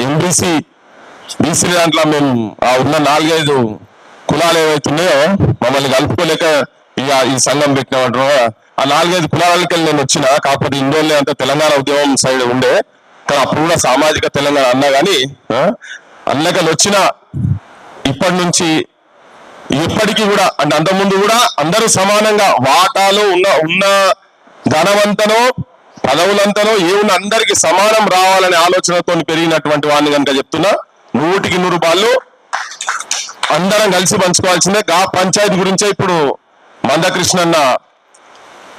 MBC BC దాంట్లో మేము ఆ ఉన్న నాలుగైదు కులాలు ఏవైతున్నాయో మమ్మల్ని కలుపుకోలేక ఇక ఈ సంఘం పెట్టినామంటారు ఆ నాలుగైదు కులాలకి నేను వచ్చిన కాకపోతే ఇండోళ్ళే అంత తెలంగాణ ఉద్యమం సైడ్ ఉండే కానీ అప్పుడు కూడా సామాజిక తెలంగాణ అన్నా కానీ అన్నకలు వచ్చిన ఇప్పటి నుంచి ఇప్పటికీ కూడా అంటే అంతకుముందు కూడా అందరూ సమానంగా వాటాలు ఉన్న ఉన్న ధనవంతను పదవులంతలో ఏ అందరికి సమానం రావాలనే ఆలోచనతో పెరిగినటువంటి వాడిని కనుక చెప్తున్నా నూటికి నూరు రూపాయలు అందరం కలిసి పంచుకోవాల్సిందే. గా పంచాయతీ గురించే ఇప్పుడు మందకృష్ణన్న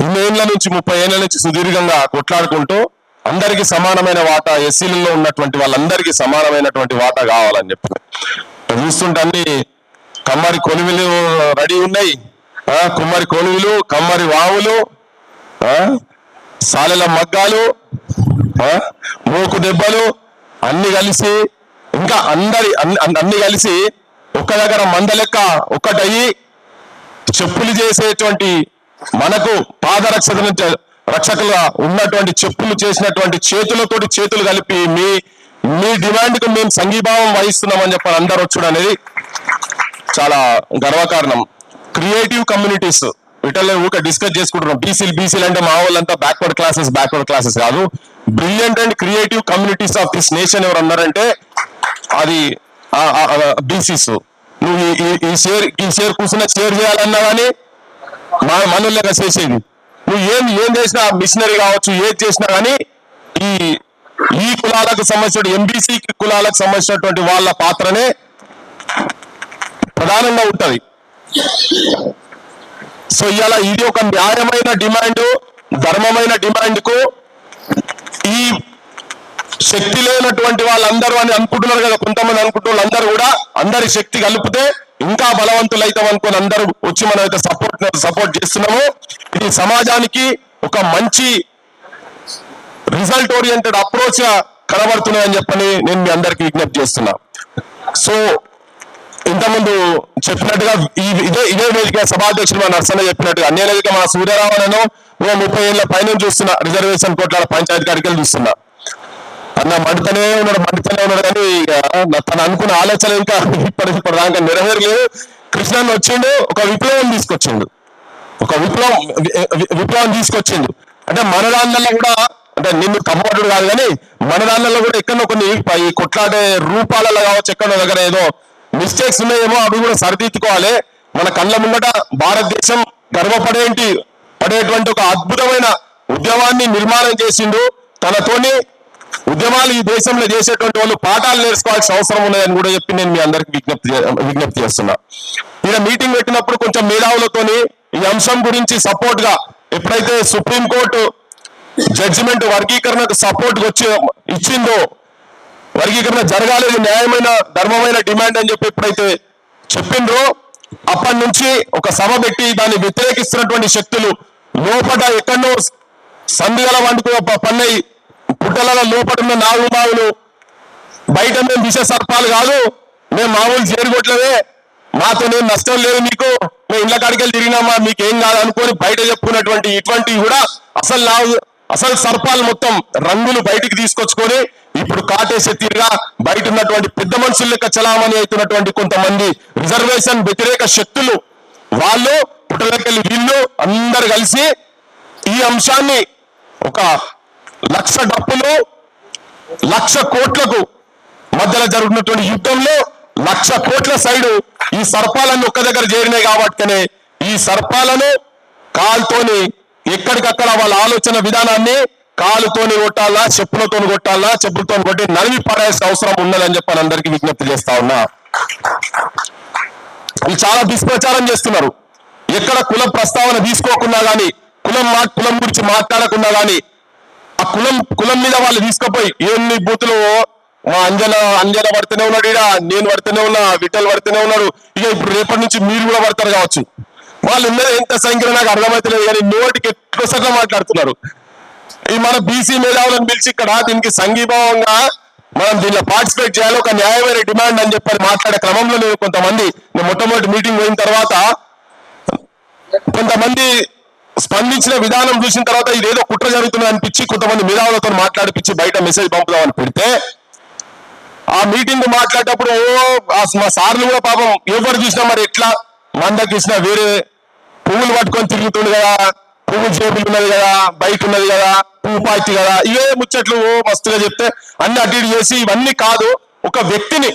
ఇన్నేళ్ళ నుంచి ముప్పై ఏళ్ళ నుంచి సుదీర్ఘంగా కొట్లాడుకుంటూ అందరికీ సమానమైన వాటా ఎస్సీలలో ఉన్నటువంటి వాళ్ళందరికీ సమానమైనటువంటి వాటా కావాలని చెప్పి చూస్తుంటే అన్ని కమ్మరి కొలువులు రెడీ ఉన్నాయి. కుమ్మరి కొలువులు కమ్మరి వావులు సాలెల మగ్గాలు మూకు మోకు దెబ్బలు అన్ని కలిసి ఇంకా అందరి అన్ని అన్ని కలిసి ఒక్క దగ్గర మంద లెక్క ఒక్కటయ్యి చెప్పులు చేసేటువంటి మనకు పాదరక్షక రక్షకులుగా ఉన్నటువంటి చెప్పులు చేసినటువంటి చేతులతో చేతులు కలిపి మీ మీ డిమాండ్కు మేము సంఘీభావం వహిస్తున్నామని చెప్పాలి అందరూ వచ్చుడు అనేది చాలా గర్వకారణం. Creative communities. వీటిల్లో ఊక డిస్కస్ చేసుకుంటున్నాం. బీసీలు బీసీలు అంటే మా వాళ్ళంతా బ్యాక్వర్డ్ క్లాసెస్ బ్యాక్వర్డ్ క్లాసెస్ కాదు. Brilliant and creative communities of this nation ఎవరు అన్నారంటే అది బీసీస్ నువ్వు ఈ- ఈ- షేర్ ఈ షేర్ కూర్చున్న షేర్ చేయాలన్నా కానీ మా మనల్లోగా చేసేది నువ్వు ఏం ఏం చేసినా మిషనరీ కావచ్చు ఏది చేసినా కానీ ఈ ఈ కులాలకు సంబంధించిన ఎంబీసీ కులాలకు సంబంధించినటువంటి వాళ్ళ పాత్రనే ప్రధానంగా ఉంటది. సో ఇవాళ ఇది ఒక న్యాయమైన డిమాండ్ ధర్మమైన డిమాండ్కు ఈ శక్తి లేనటువంటి వాళ్ళందరూ అని అనుకుంటున్నారు కదా కొంతమంది అనుకుంటున్న అందరూ కూడా అందరి శక్తి కలిపితే ఇంకా బలవంతులు అవుతాం అనుకుని అందరూ వచ్చి మనం అయితే సపోర్ట్ సపోర్ట్ చేస్తున్నాము. ఇది సమాజానికి ఒక మంచి రిజల్ట్ ఓరియంటెడ్ అప్రోచ్ కనబడుతున్నాయని చెప్పని నేను మీ అందరికి విజ్ఞప్తి చేస్తున్నా. సో ఇంతకుముందు చెప్పినట్టుగా ఇదే ఇదే వేదిక సభాధ్యక్షుడు మన నర్సన్న చెప్పినట్టుగా నేను వేదిక మా సూర్యరామను ఓ ముప్పై ఏళ్ళ పైన చూస్తున్నా రిజర్వేషన్ కోట్ల పంచాయతీ కాడికి చూస్తున్నా. అన్న మండుతూనే ఉన్నాడు మండుతూనే ఉన్నాడు కానీ తను అనుకున్న ఆలోచన ఇంకా ఇప్పటి ఇప్పుడు దాకా నెరవేరలేదు. కృష్ణన్ వచ్చిండు ఒక విప్లవం తీసుకొచ్చిండు. ఒక విప్లవం విప్లవం తీసుకొచ్చిండు. అంటే మన దానిలో కూడా అంటే నిన్ను కమ్మడు కాదు కానీ మన దానిలో కూడా ఎక్కడో కొన్ని ఈ కొట్లాడే రూపాలలో కావచ్చు ఎక్కడో దగ్గర ఏదో మిస్టేక్స్ ఉన్నాయేమో అవి కూడా సరిదిద్దుకోవాలి. మన కళ్ళ ముంగట భారతదేశం గర్వపడేంటి? పడేటువంటి ఒక అద్భుతమైన ఉద్యమాన్ని నిర్మాణం చేసిండు. తనతోని ఉద్యమాలు ఈ దేశంలో చేసేటువంటి వాళ్ళు పాఠాలు నేర్చుకోవాల్సిన అవసరం ఉన్నదని కూడా చెప్పి నేను మీ అందరికి విజ్ఞప్తి చే- విజ్ఞప్తి చేస్తున్నా. ఈయన మీటింగ్ పెట్టినప్పుడు కొంచెం మేధావులతోని ఈ అంశం గురించి సపోర్ట్గా ఎప్పుడైతే సుప్రీం కోర్టు జడ్జిమెంట్ వర్గీకరణకు సపోర్ట్ వచ్చి ఇచ్చిందో వర్గీకరణ జరగాలి న్యాయమైన ధర్మమైన డిమాండ్ అని చెప్పి ఎప్పుడైతే చెప్పిండ్రో అప్పటి నుంచి ఒక సభ పెట్టి దాన్ని వ్యతిరేకిస్తున్నటువంటి శక్తులు లోపల ఎక్కడో సంధిగల వండుకు పన్నై పుట్టలలో లోపల ఉన్న నాలుగు మావులు బయట మేము దిశ సర్పాలు కాదు మేము మామూలు చేరుకోవట్లేదే మాతో నేను నష్టం లేదు మీకు మేము ఇళ్ళ కాడికి వెళ్ళి తిరిగినామా మీకు ఏం కాదు అనుకొని బయట చెప్పుకున్నటువంటి ఇటువంటివి కూడా అసలు నా అసలు సర్పాలు మొత్తం రంగులు బయటికి తీసుకొచ్చుకొని ఇప్పుడు కాటేసే తీరుగా బయట ఉన్నటువంటి పెద్ద మనుషుల యొక్క చలామణి అవుతున్నటువంటి కొంతమంది రిజర్వేషన్ వ్యతిరేక శక్తులు వాళ్ళు పుట్టలకెళ్ళి వీళ్ళు అందరు కలిసి ఈ అంశాన్ని ఒక లక్ష డప్పులు లక్ష కోట్లకు మధ్యలో జరుగుతున్నటువంటి యుద్ధంలో లక్ష కోట్ల సైడు ఈ సర్పాలను ఒక్క దగ్గర చేరినాయి కాబట్టినే ఈ సర్పాలను కాల్తోని ఎక్కడికక్కడ వాళ్ళ ఆలోచన విధానాన్ని కాలుతోని కొట్టాలా చెప్పులతోని కొట్టాలా చెప్పులతో కొట్టి నలిమి పడాల్సిన అవసరం ఉన్నదని చెప్పని అందరికీ విజ్ఞప్తి చేస్తా ఉన్నా. వీళ్ళు చాలా దుష్ప్రచారం చేస్తున్నారు. ఎక్కడ కుల ప్రస్తావన తీసుకోకుండా గాని కులం మా కులం గురించి మాట్లాడకుండా గాని ఆ కులం కులం మీద వాళ్ళు తీసుకుపోయి ఎన్ని బూతులు మా అంజన అంజన పడుతూనే ఉన్నాడు ఈడ నేను పడుతూనే ఉన్నా విఠల్ పడుతూనే ఉన్నాడు ఇక ఇప్పుడు రేపటి నుంచి మీరు కూడా పడతారు కావచ్చు. వాళ్ళు ఉన్నది ఎంత సంఖ్యలో నాకు అర్థమవుతలేదు కానీ నోటికి ఎక్కువ మాట్లాడుతున్నారు. ఈ మన బీసీ మేధావులను పిలిచి ఇక్కడ దీనికి సంఘీభావంగా మనం దీనిలో పార్టిసిపేట్ చేయాలి. ఒక న్యాయమైన డిమాండ్ అని చెప్పని మాట్లాడే క్రమంలో నేను కొంతమంది నేను మొట్టమొదటి మీటింగ్ పోయిన తర్వాత కొంతమంది స్పందించిన విధానం చూసిన తర్వాత ఇదేదో కుట్ర జరుగుతుంది అనిపించి కొంతమంది మేధావులతో మాట్లాడిపించి బయట మెసేజ్ పంపుదామని పెడితే ఆ మీటింగ్ మాట్లాడేటప్పుడు ఓ మా సార్లు కూడా పాపం ఎవరు చూసినా మరి ఎట్లా మందకృష్ణ వేరే పువ్వులు పట్టుకొని తిరుగుతుండు కదా. పువ్వు జేబులు ఉన్నది కదా బైక్ ఉన్నది కదా పువ్వు పార్టీ కదా ఇవే ముచ్చట్లు మస్తుగా చెప్తే అన్ని అటు ఇటు చేసి ఇవన్నీ కాదు ఒక వ్యక్తిని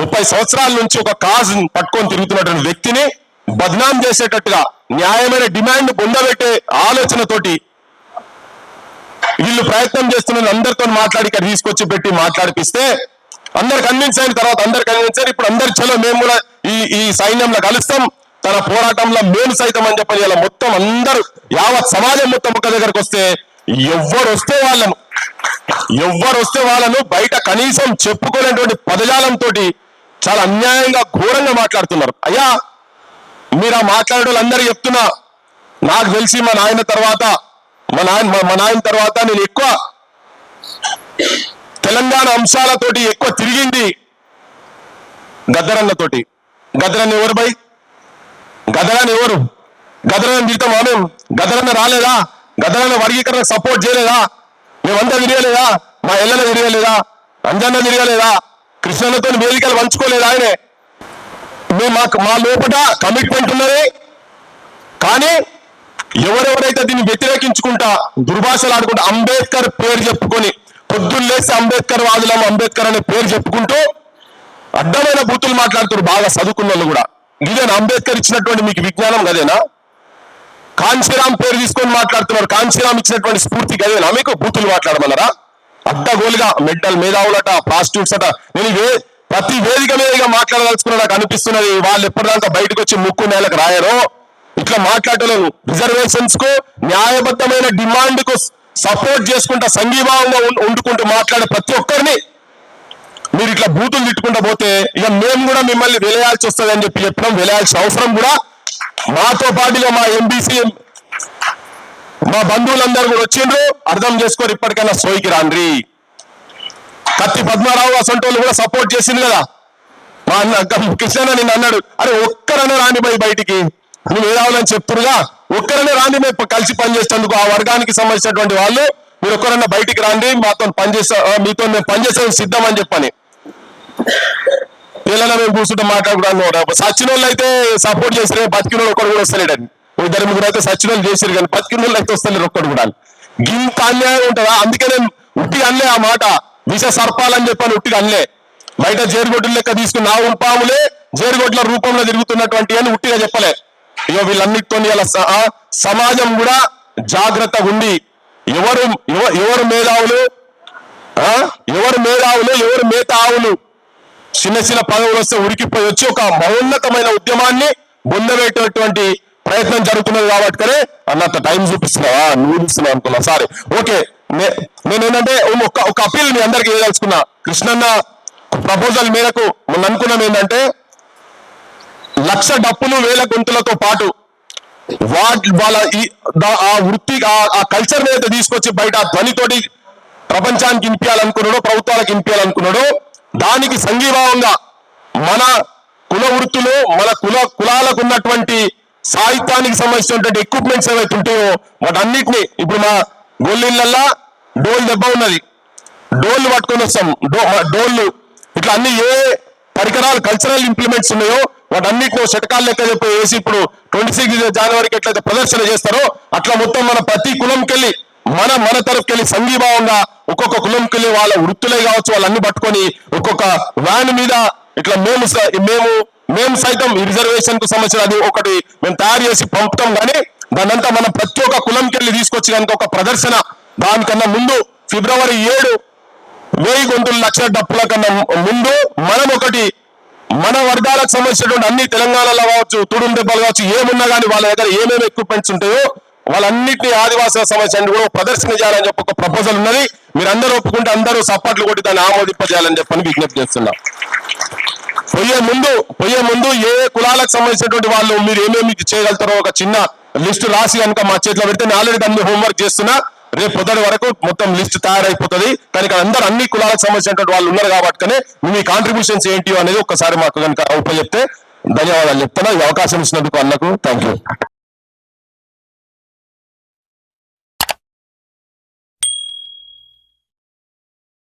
ముప్పై సంవత్సరాల నుంచి ఒక కాజ్ పట్టుకొని తిరుగుతున్నటువంటి వ్యక్తిని బద్నాం చేసేటట్టుగా న్యాయమైన డిమాండ్ పొందబెట్టే ఆలోచనతోటి వీళ్ళు ప్రయత్నం చేస్తున్న అందరితో మాట్లాడి ఇక్కడ తీసుకొచ్చి పెట్టి మాట్లాడిపిస్తే అందరు కన్విన్స్ అయిన తర్వాత అందరు కన్విన్స్ అయ్యారు ఇప్పుడు అందరు చలో మేము కూడా ఈ ఈ సైన్యంలో కలుస్తాం. తన పోరాటంలో మేము సైతం అని చెప్పని ఇలా మొత్తం అందరూ యావత్ సమాజం మొత్తం ఒక దగ్గరకు వస్తే ఎవ్వరు వస్తే వాళ్ళను ఎవ్వరు వస్తే వాళ్ళను బయట కనీసం చెప్పుకోలేనటువంటి పదజాలంతో చాలా అన్యాయంగా ఘోరంగా మాట్లాడుతున్నారు. అయ్యా మీరు ఆ మాట్లాడే వాళ్ళందరూ చెప్తున్నా నాకు తెలిసి మా నాయన తర్వాత మా నాయన మా- మా నాయన తర్వాత నేను ఎక్కువ తెలంగాణ అంశాలతోటి ఎక్కువ తిరిగింది గద్దరన్నతోటి. గద్దరన్న ఎవరు బై? గద్దరన్న ఎవరు? గద్దరన్న తిడతామా మేము గద్దరన్న రాలేదా? గద్దరన్న వర్గీకరణ సపోర్ట్ చేయలేదా? మేమంతా తిరగలేదా? మా ఎల్లన తిరగలేదా? అంజన్న తిరగలేదా? కృష్ణన్నతో వేదికలు పంచుకోలేదా ఆయనే? మేము మాకు మా లోపల కమిట్మెంట్ ఉన్నది. కానీ ఎవరెవరైతే దీన్ని వ్యతిరేకించుకుంటా దుర్భాషలు ఆడుకుంటా అంబేద్కర్ పేరు చెప్పుకొని పొద్దున్నేసి అంబేద్కర్ వాదులం అంబేద్కర్ అనే పేరు చెప్పుకుంటూ అడ్డమైన బూతులు మాట్లాడుతున్నారు బాగా చదువుకున్న వాళ్ళు కూడా. ఇదేనా అంబేద్కర్ ఇచ్చినటువంటి మీకు విజ్ఞానం గదేనా? కాంచీరామ్ పేరు తీసుకొని మాట్లాడుతున్నారు. కాంచీరామ్ ఇచ్చినటువంటి స్ఫూర్తి గదేనా మీకు? బూతులు మాట్లాడమన్నారా? అడ్డగోలుగా మెడ్డల్ మేధావులట ప్రాస్టిట్యూట్స్ అట. నేను ఇవే ప్రతి వేదిక మీదగా మాట్లాడదలుచుకున్న నాకు అనిపిస్తున్నది. వాళ్ళు ఎప్పటిదాకా బయటకు వచ్చి ముక్కు నేలకు రాయరో? ఇట్లా మాట్లాడలేదు రిజర్వేషన్స్కు న్యాయబద్ధమైన డిమాండ్కు సపోర్ట్ చేసుకుంటా సంఘీభావంగా ఉండుకుంటూ మాట్లాడే ప్రతి ఒక్కరిని మీరు ఇట్లా బూతులు తిట్టుకుంటా పోతే ఇక మేము కూడా మిమ్మల్ని వెలయాల్సి వస్తుంది అని చెప్పి చెప్పడం వెలయాల్సిన అవసరం కూడా మాతో పాటుగా మా ఎంబీసీ మా బంధువులందరూ కూడా వచ్చిండ్రు. అర్థం చేసుకోరు ఇప్పటికైనా సోయికి రాండ్రి. కత్తి పద్మారావు అసంటోళ్ళు కూడా సపోర్ట్ చేసింది కదా. మా అన్న కృష్ణ నిన్న అన్నాడు అరే ఒక్కరనే రాని పోయి బయటికి. నువ్వు ఏదావులని చెప్తురుగా. ఒక్కరనే రాండి మేము కలిసి పనిచేసేందుకు ఆ వర్గానికి సంబంధించినటువంటి వాళ్ళు మీరు ఒక్కరన్నా బయటికి రండి మాతో పనిచేస్తా మీతో మేము పనిచేసేందుకు సిద్ధం అని చెప్పని. పిల్లల మేము కూర్చుంటే మాట్లాడుకున్నాను సచిన వాళ్ళు అయితే సపోర్ట్ చేసిరే బతికిన వాళ్ళు ఒక్కడు కూడా వస్తలేడని ఓ ఇద్దరు ముగ్గురు అయితే సచిన వాళ్ళు చేసిరు కానీ బతికిన వాళ్ళు అయితే వస్తలేరు ఒక్కడు కూడా. ఇంత అన్యాయం ఉంటుందా? అందుకే నేను ఉట్టి అన్లే ఆ మాట. విష సర్పాలని చెప్పని ఉట్టిగా అన్లే. బయట జేరుగొడ్డు లెక్క తీసుకున్న నాగు పాములే జేరుగొడ్ల రూపంలో తిరుగుతున్నటువంటి అని ఉట్టిగా చెప్పలే. ఇక వీళ్ళన్నిటితో ఇలా సమాజం కూడా జాగ్రత్తగా ఉండి ఎవరు ఎవ- ఎవరు మేధావులు? ఎవరు మేధావులు? ఎవరు మేత ఆవులు చిన్న చిన్న పదవులు వస్తే ఉరికిపోయి వచ్చి ఒక మౌన్నతమైన ఉద్యమాన్ని బొందబెట్టేటువంటి ప్రయత్నం జరుగుతున్నది కాబట్టి అన్నంత టైం చూపిస్తున్నావా? నువ్వు చూస్తున్నావు అనుకున్నా. సారీ. ఓకే. నే- నేను ఏంటంటే ఒక ఒక అప్పీల్ మీ అందరికి చేయదలుచుకున్నా. కృష్ణన్న ప్రపోజల్ మేరకు మనం అనుకున్నాం ఏంటంటే లక్ష డప్పులు వేల గుంతులతో పాటు వాటి వాళ్ళ ఈ ఆ వృత్తి ఆ- ఆ కల్చర్ మీద తీసుకొచ్చి బయట ఆ ధ్వనితోటి ప్రపంచానికి ఇంపియాలనుకున్నాడో ప్రభుత్వాలకు ఇంపియాలనుకున్నాడో దానికి సంఘీభావంగా మన కుల వృత్తులు మన కుల కులాలకు ఉన్నటువంటి సాహిత్యానికి సంబంధించినటువంటి ఎక్విప్మెంట్స్ ఏవైతే ఉంటాయో వాటన్నిటిని ఇప్పుడు మా గొల్లిళ్ళల్లా డోల్ దెబ్బ ఉన్నది. డోళ్ళు పట్టుకొని వస్తాం. డో మ- డోళ్ళు. ఇట్లా అన్ని ఏ పరికరాలు కల్చరల్ ఇంప్లిమెంట్స్ ఉన్నాయో వాటన్నిటిలో షటకాలు లెక్క చెప్పి వేసి ఇప్పుడు ట్వంటీ సిక్స్ జనవరికి ఎట్లయితే ప్రదర్శన చేస్తారో అట్లా మొత్తం మన ప్రతి కులంకెళ్ళి మన మన తరఫుకెళ్ళి సంఘీభావంగా ఒక్కొక్క కులంకెళ్ళి వాళ్ళ వృత్తులే కావచ్చు వాళ్ళన్ని పట్టుకొని ఒక్కొక్క వ్యాన్ మీద ఇట్లా మేము మేము మేము సైతం ఈ రిజర్వేషన్కు సంబంధించిన అది ఒకటి మేము తయారు చేసి పంపుతాం కానీ దానంతా మనం ప్రతి ఒక్క కులంకెళ్ళి తీసుకొచ్చి కనుక ఒక ప్రదర్శన దానికన్నా ముందు ఫిబ్రవరి ఏడు వెయ్యి గొంతుల లక్షల డప్పుల కన్నా ముందు మనం ఒకటి మన వర్గాలకు సంబంధించినటువంటి అన్ని తెలంగాణలో కావచ్చు తుడుం దెబ్బలు కావచ్చు ఏమున్నా కానీ వాళ్ళ దగ్గర ఏమేమి ఎక్విప్మెంట్స్ ఉంటాయో వాళ్ళన్నింటినీ ఆదివాసులకు సంబంధించిన కూడా ప్రదర్శన చేయాలని చెప్పి ఒక ప్రపోజల్ ఉన్నది. మీరు అందరూ ఒప్పుకుంటే అందరూ సప్పట్లు కొట్టి దాన్ని ఆమోదింపజేయాలని చెప్పని విజ్ఞప్తి చేస్తున్నా. పోయే ముందు పోయే ముందు ఏ కులాలకు సంబంధించినటువంటి వాళ్ళు మీరు ఏమేమి చేయగలుగుతారో ఒక చిన్న లిస్ట్ రాసి కనుక మా చేతిలో పెడితే నేను ఆల్రెడీ దాన్ని హోంవర్క్ చేస్తున్నా. రేపు పొద్దున వరకు మొత్తం లిస్ట్ తయారైపోతుంది. కానీ అందరు అన్ని కులాలకు సంబంధించినటువంటి వాళ్ళు ఉన్నారు కాబట్టి మీ కాంట్రిబ్యూషన్స్ ఏంటి అనేది ఒకసారి మాకు కనుక ఉపయోగిస్తే ధన్యవాదాలు చెప్తున్నా. ఈ అవకాశం ఇచ్చినందుకు అన్నకు థ్యాంక్ యూ